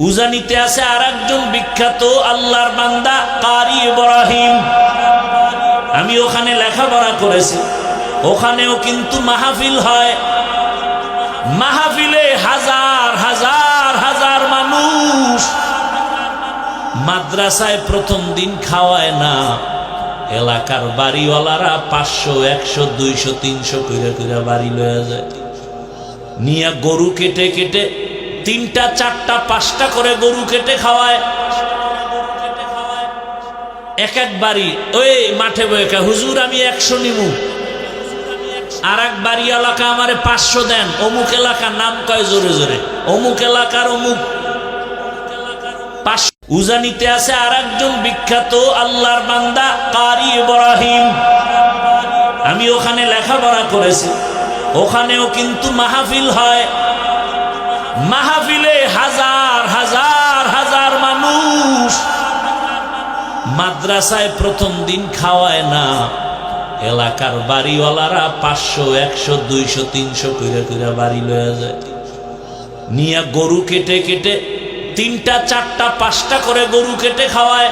উজানিতে আছে আর একজন বিখ্যাত আল্লাহর বান্দা কারি ইব্রাহিম। আমি ওখানে লেখাপড়া করেছি। ওখানেও কিন্তু মাহফিল হয়। মাহফিলে হাজার হাজার হাজার মানুষ। মাদ্রাসায় প্রথম দিন খাওয়ায় না। এলাকার বাড়িওয়ালারা পাঁচশো, একশো, দুইশো, তিনশো কইরা কইরা বাড়ি লয়ে যায়। নিয়ে গরু কেটে কেটে তিনটা, চারটা, পাঁচটা করে গরু কেটে খাওয়ায়। এক ওই মাঠে বয়ে হুজুর, আমি একশো আর এলাকা পাঁচশো দেন। অমুক এলাকার নাম কয় জোরে জোরে। অমুক এলাকার অমুক। উজানিতে আছে আর একজন বিখ্যাত আল্লাহর বান্দা, কারি ইব্রাহিম। আমি ওখানে লেখাপড়া করেছি। ওখানেও কিন্তু মাহফিল হয়। মাদ্রাসায় প্রথম দিন খাওয়ায় না। এলাকার বাড়িওয়ালারা পাঁচশো, একশো, দুইশো, তিনশো কইরা কইরা বাড়ি লয়ে যায়। নিয়ে গরু কেটে কেটে তিনটা, চারটা, পাঁচটা করে গরু কেটে খাওয়ায়।